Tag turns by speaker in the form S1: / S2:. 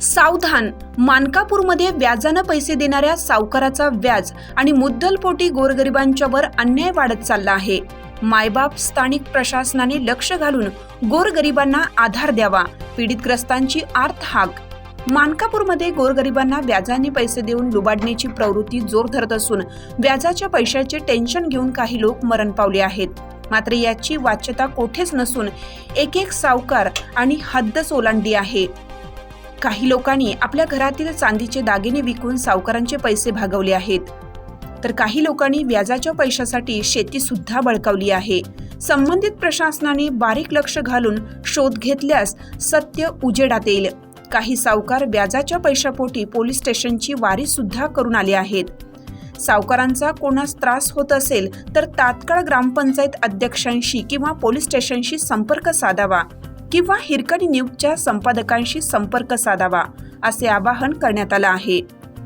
S1: सावधान. मानकापूरमध्ये व्याजानं पैसे देणाऱ्या सावकाराचा व्याज आणि मुद्दलपोटी गोरगरिबांच्यावर अन्याय वाढत चालला आहे. मायबाप स्थानिक प्रशासनाने लक्ष घालून गोरगरिबांना आधार द्यावा. पीडितग्रस्तांची आर्थ हाक. मानकापूरमध्ये गोरगरिबांना व्याजाने पैसे देऊन लुबाडण्याची प्रवृत्ती जोर धरत असून व्याजाच्या पैशाचे टेन्शन घेऊन काही लोक मरण पावले आहेत. मात्र याची वाच्यता कोठेच नसून एक एक सावकार आणि हद्दच ओलांडली आहे. काही लोकांनी आपल्या घरातील चांदीचे दागिने विकून सावकारांचे पैसे भागवले आहेत. तर काही लोकांनी व्याजाच्या पैशासाठी शेती सुद्धा बळकावली आहे. संबंधित प्रशासनाने बारीक लक्ष घालून शोध घेतल्यास सत्य उजेडात येईल. काही सावकार व्याजाच्या पैशापोटी पोलीस स्टेशनची वारी सुद्धा करून आले आहेत. सावकारांचा कोणास त्रास होत असेल तर तात्काळ ग्रामपंचायत अध्यक्षांशी किंवा पोलीस स्टेशनशी संपर्क साधावा किंवा हिरकणी न्यूजच्या संपादकांशी संपर्क साधावा असे आवाहन करण्यात आलं आहे.